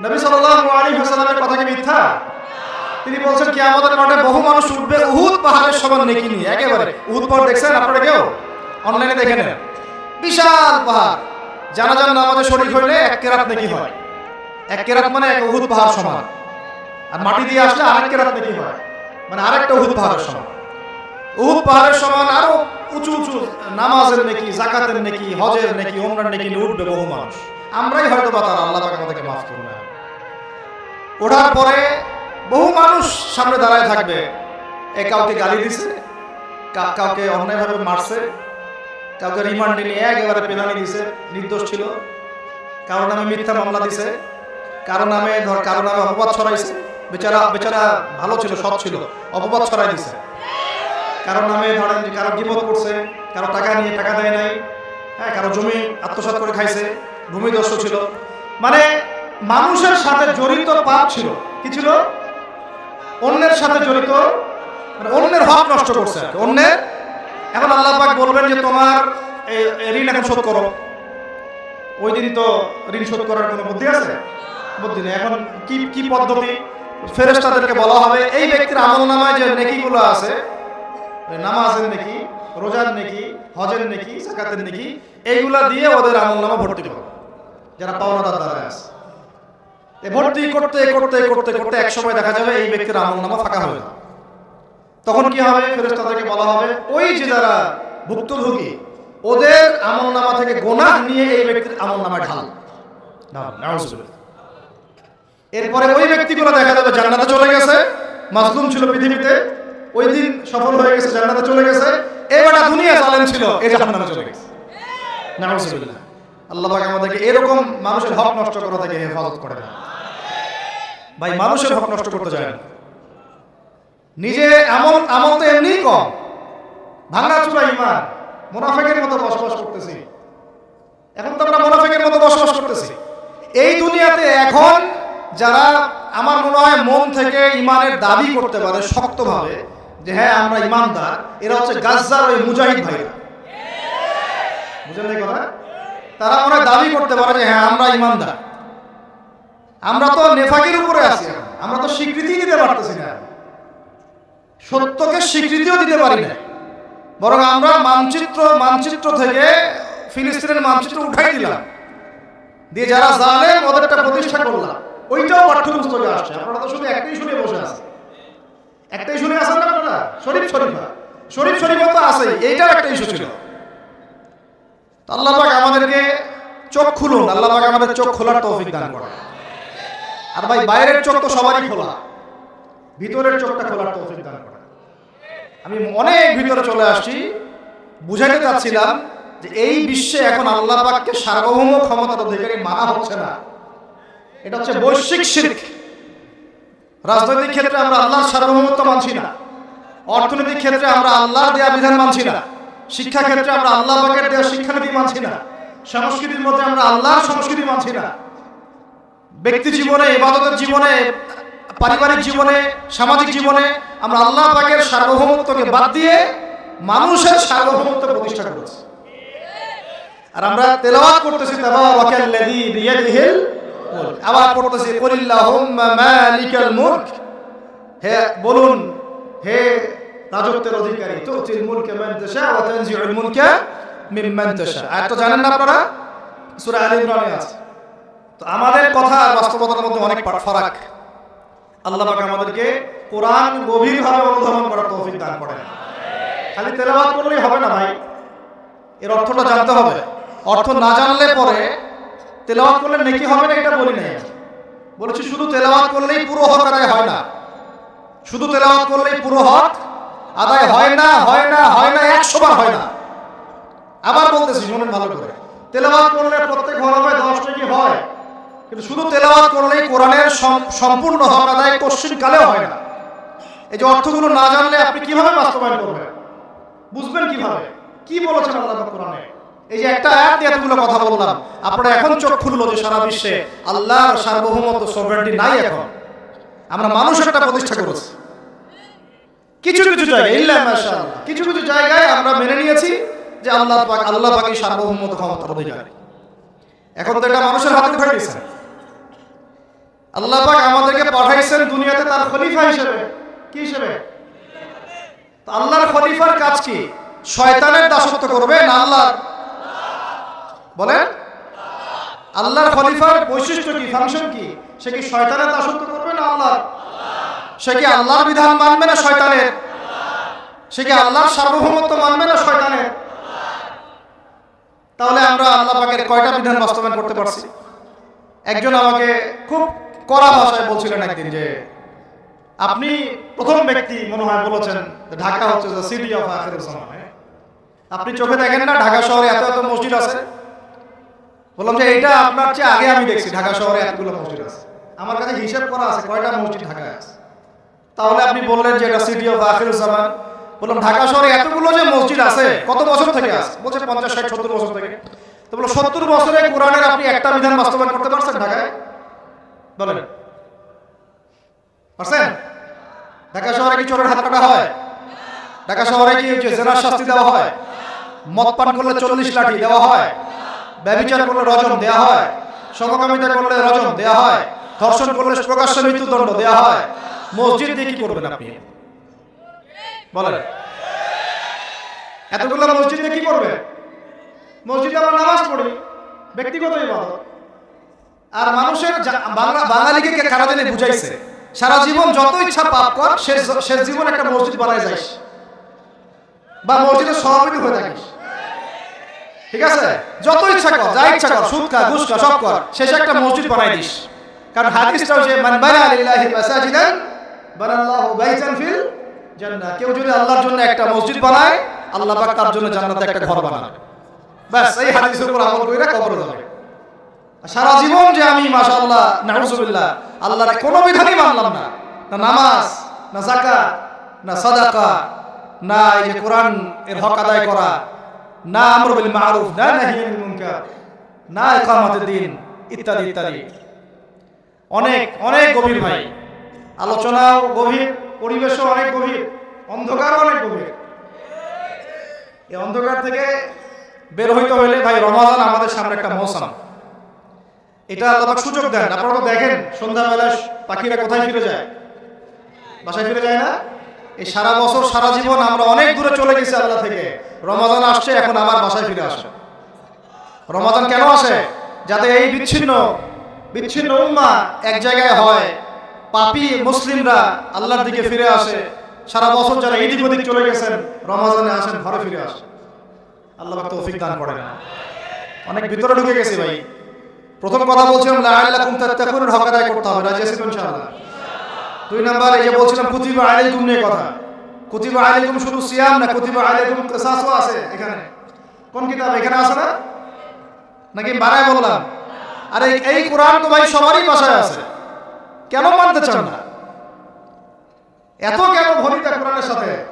নবী সাল্লাল্লাহু আলাইহি ওয়াসাল্লামের কথা কি মিথ্যা? তিনি বলছেন কি আমাদের মাঠে বহু মানুষ উঠবে উহুদ পাহাড়ের সমান নেকি নিয়ে। একেবারে। উহুদ পাহাড় দেখছেন আপনারা কেউ? অনলাইনে দেখে নেন। বিশাল পাহাড়। জানাজান নামাজে শরীর হইলে এক কেরাত নেকি হয়? এক কেরাত মানে এক উহুদ পাহাড় সমান। আর মাটি দিয়ে আসলে আরেক কেরাত নেকি হয়? মানে আরেকটা উহুদ পাহাড়ের সমান। উহুদ পাহাড়ের সমান আরও উঁচু উঁচু নামাজের নেকি জাকাতের নেকি, হজের নেকি ওমরার নেকি উঠবে বহু মানুষ। আমরাই হয়তো বা তার আল্লাহ পাক আমাদেরকে মাফ করুন না। ওঠার পরে বহু মানুষ সামনে দাঁড়ায় থাকবে। এ কাউকে গালি দিছে কাউকে অন্যায়ভাবে মারছে, কাউকে রিমান্ডে নিয়ে একেবারে পেনানি দিছে, নির্দোষ ছিল। কারও নামে মিথ্যা মামলা দিছে, কারও নামে ধর, কারও নামে অপবাদ ছড়াইছে। বেচারা বেচারা ভালো ছিল, সৎ ছিল, অপবাদ ছড়াই দিছে। কারও নামে ধরেন যে কারও গিবত করছে, কারও টাকা নিয়ে টাকা দেয় নাই হ্যাঁ কারও জমি আত্মসাৎ করে খাইছে ভূমিদস্য ছিল। মানে মানুষের সাথে জড়িত পাপ ছিল। কি ছিল? অন্যের সাথে জড়িত মানে অন্যের হক নষ্ট করছে অন্যের? এখন আল্লাহ পাক বলবেন যে, তোমার ঋণ এখন শোধ করো। ওই দিন তো ঋণ শোধ করার কোনো বুদ্ধি আছে? বুদ্ধি নেই। এখন কি কি পদ্ধতি? ফেরেশতাদেরকে বলা হবে, এই ব্যক্তির আমল নামায় যে নেকিগুলো আছে নামাজের নেকি, রোজার নেকি, হজের নেকি, জাকাতের নেকি, এইগুলা দিয়ে ওদের আমল নামা ভর্তি করো যারা পাওনাদার দ্বারা আছে। ভর্তি করতে করতে করতে করতে এক সময় দেখা যাবে এই ব্যক্তির আমল নামা ফাঁকা যাবে তখন কি হবে? ফেরেশতাদেরকে বলা হবে, ওই যে যারা ভুক্তভোগী, ওদের আমল নামা থেকে গোনা নিয়ে এই ব্যক্তির আমল নামা ঢাল এরপরে ওই ব্যক্তিগুলো দেখা যাবে জান্নাতে চলে গেছে, মাজলুম ছিল পৃথিবীতে। ওই দিন সফল হয়ে গেছে, জান্নাতে চলে গেছে। এবার দুনিয়া জালেম ছিল, এই জাহান্নামে চলে গেছে। নাউজুবিল্লাহ। আল্লাহ পাক আমাদেরকে এরকম মানুষের হক নষ্ট করা থেকে হেফাজত করে না ভাই, মানুষের হক নষ্ট করতে যায় না। নিজে এমন আমল তো এমনিই কম। ভাঙা চূড়া ইমান। মুনাফেকের মতো বসবাস করতেছি। এখন তো আমরা মুনাফেকের মতো বসবাস করতেছি। এই দুনিয়াতে এখন যারা আমার মনে হয় মন থেকে ইমানের দাবি করতে পারে, শক্তভাবে যে হ্যাঁ আমরা ইমানদার, এরা হচ্ছে গাজ্জার ওই মুজাহিদ ভাইরা। বুঝলেন এই কথা? তারা মনে দাবি করতে পারে যে হ্যাঁ আমরা ইমানদার। আমরা তো নেফাকের উপরে আছি আমরা তো স্বীকৃতি দিতে পারতেছি না। সত্যকে স্বীকৃতিও দিতে পারি না। বরং আমরা মানচিত্র মানচিত্র থেকে ফিলিস্তিনের মানচিত্র উঠাই দিলাম। দিয়ে যারা জালেম, ওদেরটা প্রতিষ্ঠা করলাম। ওইটাও পাঠ্যপুস্তকে আসছে। আপনারা তো শুধু একটাই শুনে বসে আছেন। একটাই শুনে আছেন না আপনারা শরীফ শরীফা শরীফ শরীফা তো আছে এইটাও একটা ইস্যু ছিল। আল্লাহ আমাদেরকে চোখ খুলুন, আল্লাহ আমাদের চোখ খোলার তৌফিক দান করেন। আর ভাই, বাইরের চোখ তো সবারই খোলা। ভিতরের চোখটা খোলার তৌফিক দান করেন। আমি অনেক ভিতরে চলে আসছি বুঝাতে চাচ্ছিলাম যে এই বিশ্বে এখন আল্লাহ পাককে সার্বভৌম ক্ষমতার অধিকারী মানা হচ্ছে না। এটা হচ্ছে বৈশ্বিক শির্ক। রাজনৈতিক ক্ষেত্রে আমরা আল্লাহর সার্বভৌমত্ব মানছি না। অর্থনৈতিক ক্ষেত্রে আমরা আল্লাহর দেয়া বিধান মানছি না। শিক্ষা ক্ষেত্রে আমরা আল্লাহ পাকের দেয়া শিক্ষানীতি মানছি না। সংস্কৃতির মধ্যে আমরা আল্লাহর সংস্কৃতি মানছি না। ব্যক্তি জীবনে ইবাদতের জীবনে পারিবারিক জীবনে সামাজিক জীবনে আমরা আল্লাহ পাকের সার্বভৌমত্বকে বাদ দিয়ে মানুষের সার্বভৌমত্ব প্রতিষ্ঠা করেছি। আর আমরা তেলাওয়াত করতেছি তাবারাকাল্লাযী বিয়াদিহিল মুলক আবার পড়তেছি কুলিল্লাহুম্মা মালিকাল মুলক। হে, বলুন, হে রাজত্বের অধিকারী, তুতিল মুলকা মান তাশা ওয়া তানজিউল মুলকা মিম্মান তাশা। আয়াত তো জানেন না আপনারা, সূরা আলে ইমরানে আছে। তো আমাদের কথা আর বাস্তবতার মধ্যে অনেক ফারাক। আল্লাহ পাক আমাদেরকে কোরআন গভীরভাবে অনুধাবন করার তৌফিক দান করেন। খালি তেলাওয়াত করলেই হবে না ভাই। এর অর্থটা জানতে হবে। অর্থ না জানলে পরে তেলাওয়াত করলে নেকি হবে না এটা বলি নাই বলেছি শুধু তেলাওয়াত করলেই পুরো হক আদায় হয় না। শুধু তেলাওয়াত করলেই পুরো হক আদায় হয় না হয় না হয় না, একশো বার হয় না। আবার বলতেছি, শুনুন ভালো করে। তেলাওয়াত করলে প্রত্যেক হরফে দশটা কি হয়, কিন্তু শুধু তেলাওয়াত করলেই কোরআনের সম্পূর্ণ হক আদায় কোশ্চিন কালেও হয় না। এই যে অর্থগুলো না জানলে আপনি কীভাবে বাস্তবায়ন করবেন? বুঝবেন কীভাবে? কি বলেছেন আল্লাহ কোরআনে? এই যে একটা আয়াত দিয়ে এতগুলো কথা বললাম, আপনারা এখন চোখ খুললো যে সারা বিশ্বে আল্লাহর সার্বভৌমত্ব সভরেন্টি নাই এখন। আমরা মানুষ একটা প্রতিষ্ঠা করেছি। কিছু কিছু জায়গায় কিছু কিছু জায়গায় আমরা মেনে নিয়েছি যে আল্লাহ পাক, আল্লাহ পাকই সার্বভৌমত্ব ক্ষমতার অধিকারী। এখন তো এটা মানুষের হাতে উঠে গেছে। আল্লাহ পাক আমাদেরকে পাঠাইছেন দুনিয়াতে তার খলিফা হিসেবে। কি হিসেবে? আল্লাহর খলিফার কাজ কি? শয়তানের দাসত্ব করবে না আল্লাহ বলেন? আল্লাহর খলিফার বৈশিষ্ট্য কি? ফাংশন কি? সে কি শয়তানের দাসত্ব করবে না আল্লাহ সে কি আল্লাহর বিধান মানবে না শয়তানের? সে কি আল্লাহর সার্বভৌমত্ব মানবে না শয়তানের? তাহলে আমরা আল্লাহ পাকের কয়টা বিধান বাস্তবায়ন করতে পারছি? একজন আমাকে খুব কড়া ভাষায় বলছিলেন একদিন যে আপনি প্রথম ব্যক্তি মনে হয় বলেছেন ঢাকা হচ্ছে সিটি অফ আখির আপনি চোখে দেখেন না ঢাকা শহরে এত এত মসজিদ আছে? বললাম যে এটা আপনার চেয়ে আগে আমি দেখছি, ঢাকা শহরে এতগুলো মসজিদ আছে। আমার কাছে হিসাব করা আছে, কয়টা মসজিদ ঢাকায় আছে। তাহলে আপনি বললেন যে এটা সিটি অফ আখির জামান বললাম, ঢাকা শহরে এতগুলো যে মসজিদ আছে, কত বছর থেকে আছে? বলছে পঞ্চাশ, ষাট, সত্তর বছর থেকে। তো বলো সত্তর বছরে কোরআনের আপনি একটা বিধান বাস্তবায়ন করতে পারছেন ঢাকায়? বলেন। পারছেন? ঢাকা শহরে কি চোরের হাত কাটা হয়? ঢাকা শহরে কি জেনার শাস্তি দেওয়া হয়? মদ পান করলে চল্লিশ লাঠি দেওয়া হয়? ব্যবচার করলে রজম দেওয়া হয়, সমকামিতা করলে রজম দেওয়া হয়, ধর্ষণ করলে প্রকাশ্য মৃত্যুদণ্ড দেওয়া হয়। মসজিদ দিয়ে কি করবেন আপনি? বলেন। এতগুলো মসজিদে কি করবে? মসজিদে আমরা নামাজ পড়ি, ব্যক্তিগত ইবাদত। আর মানুষের বাংলা বাঙালিকে কারা জানি বুঝাইছে, সারা জীবন যত ইচ্ছা পাপ কর শেষ শেষ জীবন একটা মসজিদ বানায় যাইস। বা মসজিদের সভাপতি হয়ে থাকিস। ঠিক আছে? যত ইচ্ছা কর যা ইচ্ছা কর সুদ খা ঘুষ খা সব কর। শেষে একটা মসজিদ বানাই দিস। কারণ হাদিসটাও যে মান বানা লিল্লাহি মাসাজিদান বানাল্লাহু বাইতান ফিল জান্নাহ। কেউ যদি আল্লাহর জন্য একটা মসজিদ বানায় আল্লাহ পাক তার জন্য জান্নাতে একটা ঘর বানাবে। ব্যাস এই হাদিসের উপর আমল কইরা কবরে যাবে সারা জীবন যে আমি মাশাআল্লাহ নাউজুবিল্লাহ আল্লাহর কোনো বিধানই মানলাম না। না নামাজ না যাকাত না সাদাকা না এই যে কোরআন এর হক আদায় করা না আমর বিল মারুফ না নাহি আনিল মুনকার না দিন ইত্যাদি ইত্যাদি অনেক অনেক গভীর ভাই। আলোচনাও গভীর পরিবেশও অনেক গভীর অন্ধকারও অনেক গভীর। এই অন্ধকার থেকে বের হইতে হইলে ভাই রমাদান আমাদের সামনে একটা মৌসুম এটা আল্লাহ সুযোগ দেন আপনারা তো দেখেন সন্ধ্যাবেলা পাখিরা কোথায় ফিরে যায়? বাসায় ফিরে যায় না? এই সারা বছর সারা জীবন আমরা অনেক দূরে চলে গেছি আল্লাহ থেকে। রমাদান আসছে, এখন আমার বাসায় ফিরে আসে। রমাদান কেন আসে? যাতে এই বিচ্ছিন্ন বিচ্ছিন্ন উম্মা এক জায়গায় হয়, পাপি মুসলিমরা আল্লাহর দিকে ফিরে আসে। সারা বছর যারা এদিক ওদিক চলে গেছেন, রমাদানে আসেন, ঘরে ফিরে আসে আল্লাহ তৌফিক দান করে না অনেক ভিতরে ঢুকে গেছে ভাই। প্রথম কথা বলছিলাম, লাআল্লাকুম তাত্তাকুনের হক আদায় করতে হবে। রাজি আছেন ইনশাআল্লাহ? দুই নাম্বার, এই যে বলছিলাম, কুতিবা আলাইকুম নিয়ে কথা। কুতিবা আলাইকুম শুধু সিয়াম না, কুতিবা আলাইকুম কিসাসও আছে এখানে। কোন কিতাব? এখানে আছে না? নাকি বাড়ায় বললাম? আরে এই- কোরআন তো ভাই সবারই বাসায় আছে। কেন মানতে চান না? এত কেন ভরিতা কোরআনের সাথে?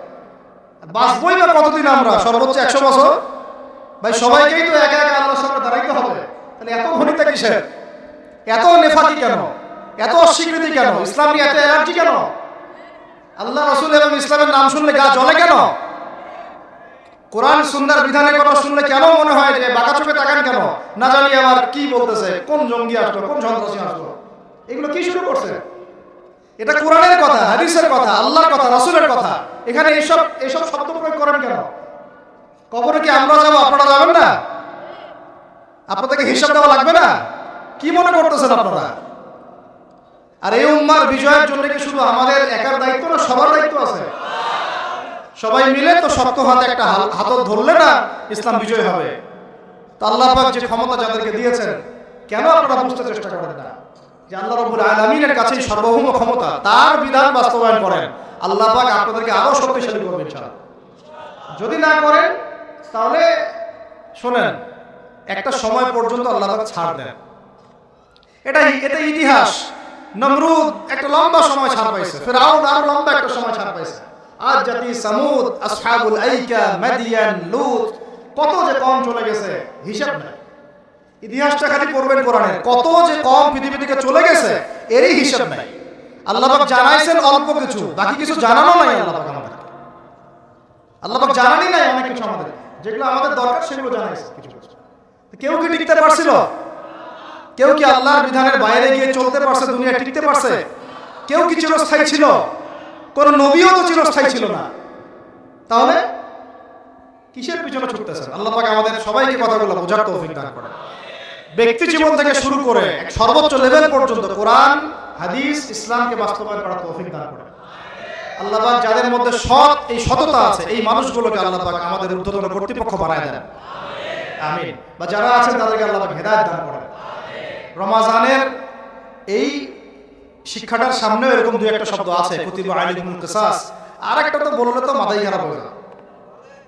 বাঁচবই বা কতদিন আমরা? সর্বোচ্চ একশো বছর? ভাই, সবাইকেই তো একা একা আল্লাহর সামনে দাঁড়াইতে হবে। তাহলে এত ভনিতা কিসের? এত নেফাকি কেন? এত অস্বীকৃতি কেন? ইসলাম এত এনার্জি কেন? আল্লাহ রসুল এবং ইসলামের নাম শুনলে গা জ্বলে কেন? কোরআন সুন্দর বিধানের কথা শুনলে কেন মনে হয় যে বাঁকা চোখে তাকান কেন? না জানি আবার কি বলতেছে, কোন জঙ্গি আসলো, কোন সন্ত্রাসী আসলো। এগুলো কি শুরু করছে? এটা কোরআনের কথা, হাদিসের কথা, আল্লাহর কথা, রসুলের কথা। এখানে এইসব এইসব শব্দ প্রয়োগ করেন কেন? কবরে কি আমরা যাব? আপনারা যাবেন না? আপনাদেরকে হিসাব দেওয়া লাগবে না? কি মনে করতেছেন আপনারা? আর এই উম্মার বিজয়ের জন্য কি শুধু আমাদের একার দায়িত্ব না, সবার দায়িত্ব আছে? সবাই মিলে তো শক্ত হাতে একটা হাতত ধরলে না ইসলাম বিজয় হবে। তো আল্লাহ পাক যে ক্ষমতা যাদেরকে দিয়েছেন, কেন আপনারা বুঝতে চেষ্টা করেন না? যে আল্লাহ রব্বুল আলামিনের কাছেই সর্বভৌম ক্ষমতা, তার বিধান বাস্তবায়ন করেন। আল্লাহ পাক আপনাদেরকে আরও শক্তিশালী করবেন যদি না করেন, তাহলে শোনেন, একটা সময় পর্যন্ত আল্লাহ পাক ছাড় দেন। এটা এটা ইতিহাস। নমরুদ একটা লম্বা সময় ছাড় পাইছে, ফেরাউন আরও লম্বা একটা সময় ছাড় পাইছে। জাতি সামুদ, আসহাবুল আইকা, মাদিয়ান, লুত, কত যে কম চলে গেছে, হিসাব নাই। ইতিহাসটা খালি পড়বেন কোরআনের, কত যে কম পৃথিবী থেকে চলে গেছে, এরই হিসাব নাই। আল্লাহ পাক জানাইছেন অল্প কিছু, বাকি কিছু জানানো নাই আল্লাহ পাক আমাদের। আল্লাহ পাক জানানি নাই অনেক কিছু আমাদের। যেগুলো আমাদের দরকার সেগুলো জানাইছে, কিছু কেউ কি টিকতে পারছিল? কেউ কি আল্লাহর বিধানের বাইরে গিয়ে চলতে পারছে দুনিয়া টিকতে পারছে? কেউ কি চিরস্থায়ী ছিল? কোন নবীও তো চিরস্থায়ী ছিল না। তাহলে কিসের পিছনে ছুটতেছেন? আল্লাহ পাক আমাদের সবাইকে কথাগুলো বোঝার তৌফিক দান করেন। ব্যক্তি জীবন থেকে শুরু করে সর্বোচ্চ লেভেল পর্যন্ত কোরআন, হাদিস, ইসলামকে বাস্তবায়ন করার তৌফিক দান করেন। আল্লাহ পাক যাদের মধ্যে সৎ, এই সততা আছে, এই মানুষগুলোকে আল্লাহ পাক আমাদের ঊর্ধ্বতন কর্তৃপক্ষ বানায় দেন। আমিন। বা যারা আছেন, তাদেরকে আল্লাহ পাক হেদায়েত দান করেন। রমাজানের এই শিক্ষাটার সামনেও এরকম দুই একটা শব্দ আছে, কুতিবা আলাইকুমুল কিসাস। আর একটা তো বললে তো মাথায় খারাপ হয়ে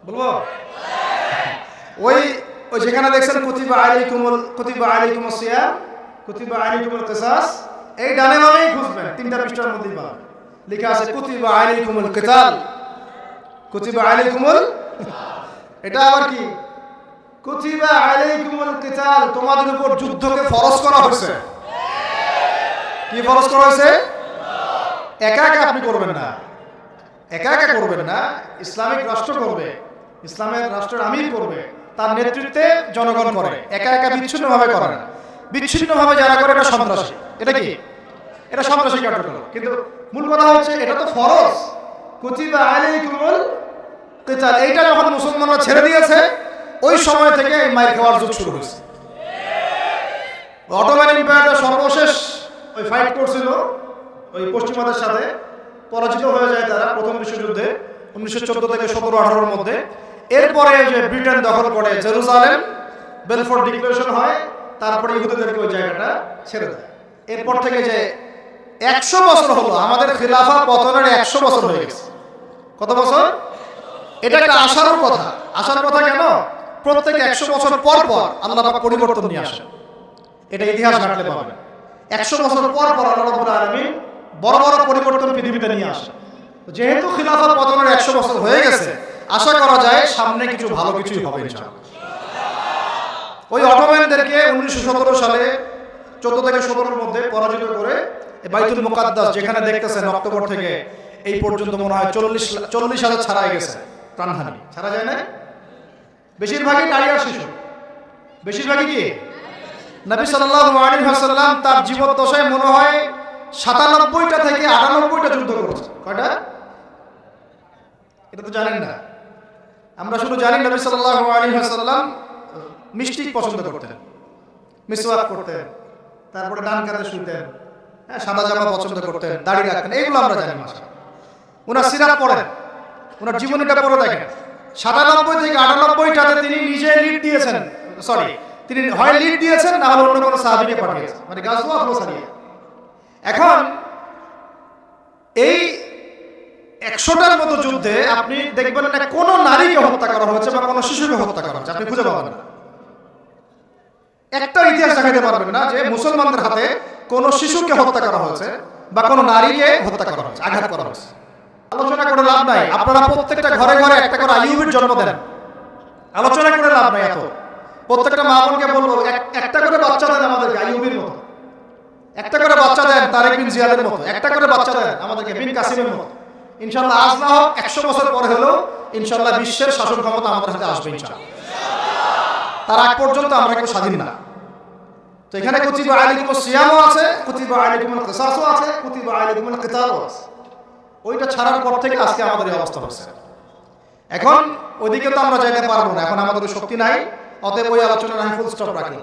বলব? ওই ওই যেখানে দেখছেন কুতিবা আলাইকুমুল কুতিবা আলাইকুমুস সিয়াম, কুতিবা আলাইকুমুল কিসাস, এই ডানে বামেই খুঁজবেন, তিনটা পৃষ্ঠার মধ্যেই পাবেন। লেখা আছে, কুতিবা আলাইকুমুল কিতাল। কুতিবা আলাইকুমুল এটা আবার কি? কুতিবা আলাইকুমুল কিতাল, তোমাদের উপর যুদ্ধকে ফরজ করা হয়েছে। কি ফরজ করা হয়েছে? একা একা আপনি করবেন না। একা একা করবেন না, ইসলামিক রাষ্ট্র করবে, ইসলামের রাষ্ট্রের আমির করবে, তার নেতৃত্বে জনগণ করে। একা একা বিচ্ছিন্নভাবে করে না। বিচ্ছিন্নভাবে যারা করে, এটা সন্ত্রাসী। এটা কি? এটা সন্ত্রাসী কার্যকলাপ কিন্তু মূল কথা হচ্ছে, এটা তো ফরজ। কুতিবা আলাইকুমুল কিতাল, এইটা যখন মুসলমানরা ছেড়ে দিয়েছে ওই সময় থেকে এই মাইর খাওয়ার যুগ শুরু হয়েছে। অটোম্যান এম্পায়ারটা সর্বশেষ ওই ফাইট করছিল, ওই পশ্চিমাদের সাথে পরাজিত হয়ে যায় তারা প্রথম বিশ্বযুদ্ধে, উনিশশো চোদ্দ থেকে সতেরো, আঠারোর মধ্যে। এরপরে যে ব্রিটেন দখল করে জেরুজালেম বেলফোর্ড ডিক্লারেশন হয়, তারপরে ইহুদিদেরকে ওই জায়গাটা ছেড়ে দেয়। এরপর থেকে যে একশো বছর হলো, আমাদের খিলাফা পতনের একশো বছর হয়ে গেছে। কত বছর? এটা একটা আশারও কথা। আশার কথা কেন? প্রত্যেক একশো বছর পর পর আল্লাহ পরিবর্তন নিয়ে আসে এটা ইতিহাস ঘাটলে পাবেন। একশো বছর পর পর আল্লাহ বড় বড় পরিবর্তন পৃথিবীতে নিয়ে আসে যেহেতু খিলাফত পতনের একশো বছর হয়ে গেছে, আশা করা যায় সামনে কিছু ভালো কিছুই হবে ওই অটোম্যানদেরকে উনিশশো সতেরো সালে চোদ্দ থেকে সতেরোর মধ্যে পরাজিত করে বাইতুল মুকাদ্দাস, যেখানে দেখতেছেন অক্টোবর থেকে এই পর্যন্ত মনে হয় চল্লিশ চল্লিশ হাজার ছাড়া গেছে প্রাণহানি। ছাড়া যায় না বেশিরভাগই নারী আর শিশু। বেশিরভাগই কি? নবী ওয়াসাল্লাম তার জীবদ্দশায় মনে হয় সাতানব্বইটা থেকে আটানব্বইটা যুদ্ধ করেছে। কয়টা? এটা তো জানেন না। আমরা শুধু জানি নবী সাল্লাল্লাহু আলাইহি ওয়াসাল্লাম মিষ্টি পছন্দ করতেন, মিসওয়াক করতেন, তারপরে ডান কাঁধে শুনতেন হ্যাঁ সাদা জামা পছন্দ করতেন, দাড়ি রাখতেন এইগুলো আমরা জানি মাসা ওনার সিরাপ পড়েন ওনার জীবনীটা পড়ে দেখেন। সাতানব্বই থেকে আটানব্বইটাতে তিনি নিজে লিড দিয়েছেন। সরি তিনি হয় লিড দিয়েছেন, না হলে অন্য কোনো সাহাবিকে পাঠিয়েছেন। মানে গাজওয়া অথবা এখন এই একশোটার মতো যুদ্ধে আপনি দেখবেন না কোনো নারীকে হত্যা করা হয়েছে বা কোনো শিশুকে হত্যা করা হয়েছে। আপনি খুঁজে পাবেন না। একটা ইতিহাস দেখাতে পারবেন না যে মুসলমানদের হাতে কোনো শিশুকে হত্যা করা হয়েছে বা কোনো নারীকে হত্যা করা হয়েছে, আঘাত করা হয়েছে। আলোচনা করে লাভ নাই। আপনারা প্রত্যেকটা ঘরে ঘরে একটা করে আইয়ুবের জন্ম দেন। আলোচনা করে লাভ নাই এত। প্রত্যেকটা মা বোনকে বলব একটা করে বাচ্চা দেন আমাদেরকে আইয়ুবের মতো। একটা করে বাচ্চা দেন তারেক বিন জিয়াদের মতো। একটা করে বাচ্চা দেন আমাদেরকে বিন কাসিমের মতো। ইনশাল্লাহ আজ না হোক, একশো বছর পরে হলেও ইনশাল্লাহ বিশ্বের শাসন ক্ষমতা আমাদের হাতে আসবে ইনশাল্লাহ তার আগ পর্যন্ত আমরা কেউ স্বাধীন না। তো এখানে কুতিবা আলাইকুম সিয়ামও আছে, কুতিবা আলাইকুম কিসাসও আছে, কুতিবা আলাইকুম কিতাবও আছে। ওইটা ছাড়ার পর থেকে আজকে আমাদের এই অবস্থা হচ্ছে। এখন ওইদিকে তো আমরা যাইতে পারব না, এখন আমাদের শক্তি নাই, অতএব ওই আলোচনা আমি ফুল স্টপ রাখি।